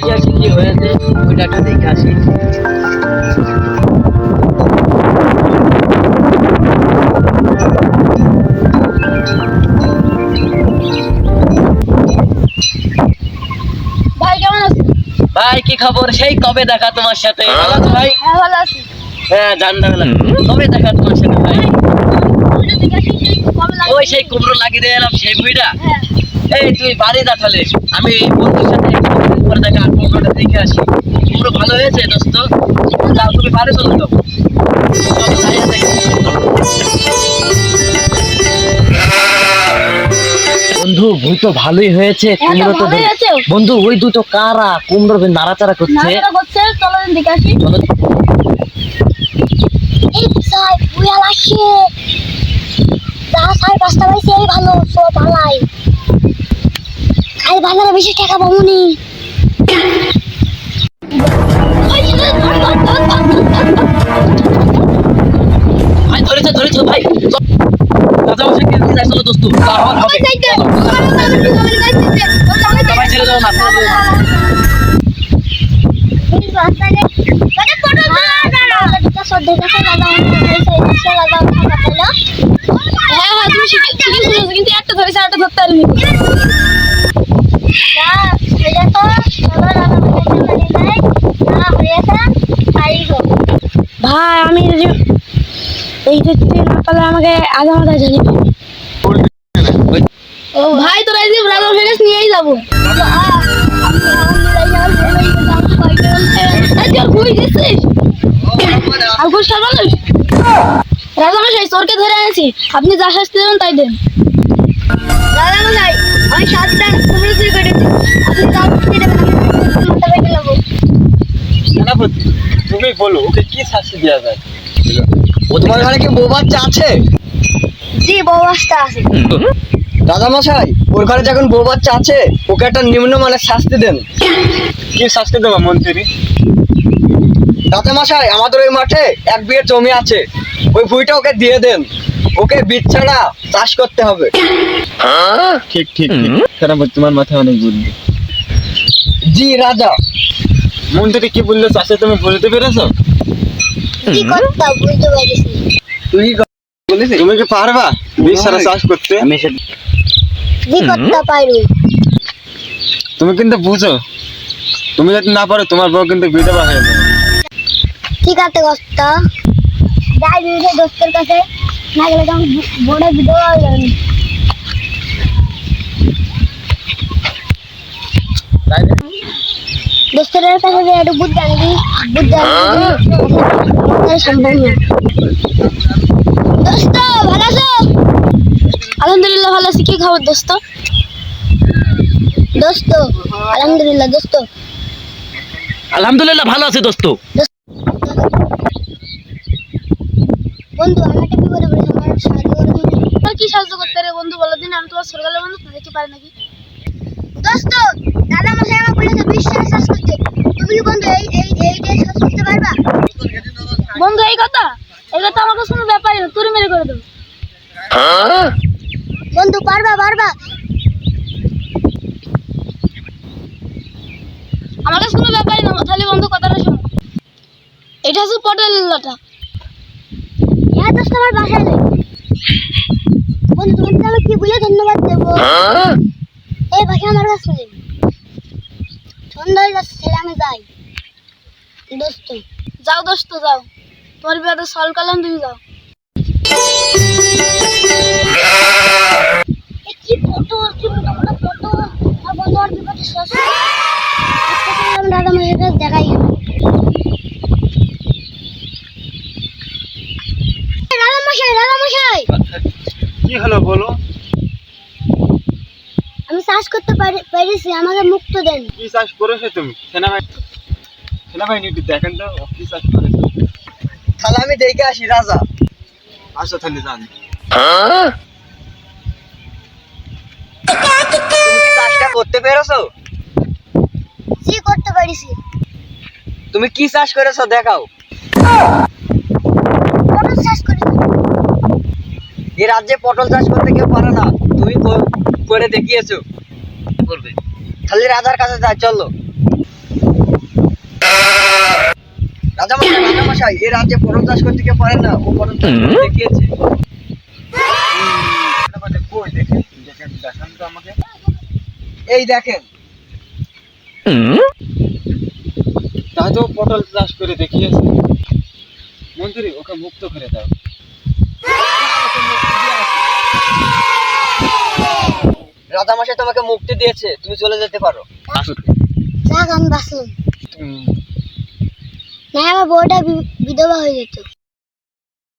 দেখে আসি কি হয়েছে ওইটা একটু দেখে আসি। ভাই কেমন আছেন? ভাই কি খবর? সেই কবে দেখা তোমার সাথে? ভালো আছো ভাই? হ্যাঁ ভালো আছি। হ্যাঁ জানতে পেলাম কবে দেখা তোমার সাথে ভাই? ওই সেই কুমড়ো লাগিয়ে দিয়ে এলাম সেই বইটা হ্যাঁ। এই তুই বাড়ি তাহলে। আমি এই বন্ধুর সাথে পরে দেখা কুমড়োটা দেখে আসি। কুমড়ো ভালো হয়েছে দোস্ত? যাও তুমি বাড়ি চলে যাও। বন্ধু বই তো ভালোই হয়েছে হ্যাঁ তো কুমড়ো তো বন্ধু ওই দুটো কারা কুমড়ো নাড়াচাড়া করছে। চলো দেখে আসি। চলো ভালো সব খাই বাজারে বেশি টাকা পাবনি ভাই ধরেছে ধরেছে ভাই। দাদা বসে কে দিয়ে চলো দোস্ত আমার হবে সবাই ছেড়ে দাও না ছেড়ে দাও না। হ্যাঁ হ্যাঁ তুমি শিখে শিখে কিন্তু একটা ধরেছে আরেকটা ধরতে পারিনি ভাই, আমি যদি এই দেখতে না পারলে আমাকে আধা মাথা জানি। ও ভাই, তোরা এই রাজা ফেরেস নিয়েই যাব। রাজা মশাই চোরকে ধরে এনেছি। আপনি যা শাস্তি দেবেন তাই দেন। রাজা মশাই আমি সাতটা কুমড়ো চুরি করেছি আপনি দেবেন আমি নেব সেনাপতি তুমি বলো ওকে কি শাস্তি দেওয়া যায়? ও তোমার ঘরে কি বউ বাচ্চা আছে? জি বউ বাসটা আছে। দাদা মশাই ওর ঘরে যখন বউ বাচ্চা আছে ওকে একটা নিম্নমানের শাস্তি দেন। কি শাস্তি দেবো মন্ত্রী? দাদা মশাই আমাদের ওই মাঠে এক বিয়ের জমি আছে। ওই ভুঁইটা ওকে দিয়ে দেন। ওকে বীজ ছাড়া চাষ করতে হবে। ঠিক ঠিক সেনাপতি তোমার মাথায় অনেক বুদ্ধি। জি রাজা। মন্ত্রী কি বলল চাষে তুমি বলতে পেরেছ? কি করতে বুঝতে পারিস তুই বলেছি তুমি কি পারবা? বীজ ছাড়া চাষ করতে? আমি সে কি করতে পারব তুমি কিন্তু বুঝো। তুমি যদি না পারো তোমার বউ কিন্তু বিধবা হয়ে যাবে। ঠিক আছে কষ্ট যাই দিয়েছে দোস্তের কাছে। না গেলে তো বড় বিধবা হয়ে যাবেন দোস্তের কাছে যে একটু আনবি সম্ভব না দোস্ত ভালো আছো? আলহামদুলিল্লাহ ভালো আছি। কি খবর দোস্ত? দোস্ত আলহামদুলিল্লাহ দোস্ত। আলহামদুলিল্লাহ ভালো আছে দোস্ত। বন্ধু আমি একটা বিপদে পড়েছি আমার সাহায্য করবি কি সাহায্য করতে রে বন্ধু বলো দিন আমি তোমার সরকারের বন্ধু তুমি কি পারে নাকি? দোস্ত দাদা মশাই আমার বলেছে বিশ্বাস শ্বাস করতে তুমি কি বন্ধু এই এই এই যে শ্বাস করতে পারবা বন্ধু এই কথা এই কথা আমার কাছে কোনো ব্যাপারই না তুই মেরে করে দেবো বন্ধু পারবা পারবা। আমার কাছে কোনো ব্যাপারই না তাহলে বন্ধু কথাটা শোনো। এটা হচ্ছে পটল লাটা। হ্যাঁ দোস্ত আমার বাসায় নেই। বন্ধু তোমাকে আমি কি বলে ধন্যবাদ দেবো? এই ভাষা আমার কাছে নেই। সন্ধ্যা হয়ে যাচ্ছে ছেলে আমি যাই। দোস্ত। যাও দোস্ত যাও। তোমার বিয়াতে সল করলাম তুমি যাও। কি ফটো কি ফটো ফটো আর বন্ধু আর বিপদে শেষ আমি দাদা মায়ের কাছে দেখাই। রাজা মশাই রাজা মশাই কি হলো বলো? আমি চাষ করতে পারি পেরেছি আমাকে মুক্ত দেন। কি চাষ করেছ তুমি? সেনাবাহিনী সেনাবাহিনী একটু দেখেন তো কি চাষ করেছ তাহলে আমি দেখে আসি রাজা। আসো তাহলে যান করতে পেরেছ? কি করতে পারিছি। তুমি কি চাষ করেছ দেখাও। এ রাজ্যে পটল চাষ করতে কেউ পারে না। তুমি করে দেখিয়েছো। করবে? খালি রাজার কাছে যাই চলো। রাজা মশাই এই রাজ্যে পটল চাষ করতে কেউ পারে না। ও পটল চাষ দেখিয়েছে। এই দেখেন। তাই তো পটল চাষ করে দেখিয়েছে। মন্ত্রী ওকে মুক্ত করে দাও। রাজামশাই তোমাকে মুক্তি দিয়েছে তুমি চলে যেতে পারো। আমার বউটা বিধবা হয়ে যেত।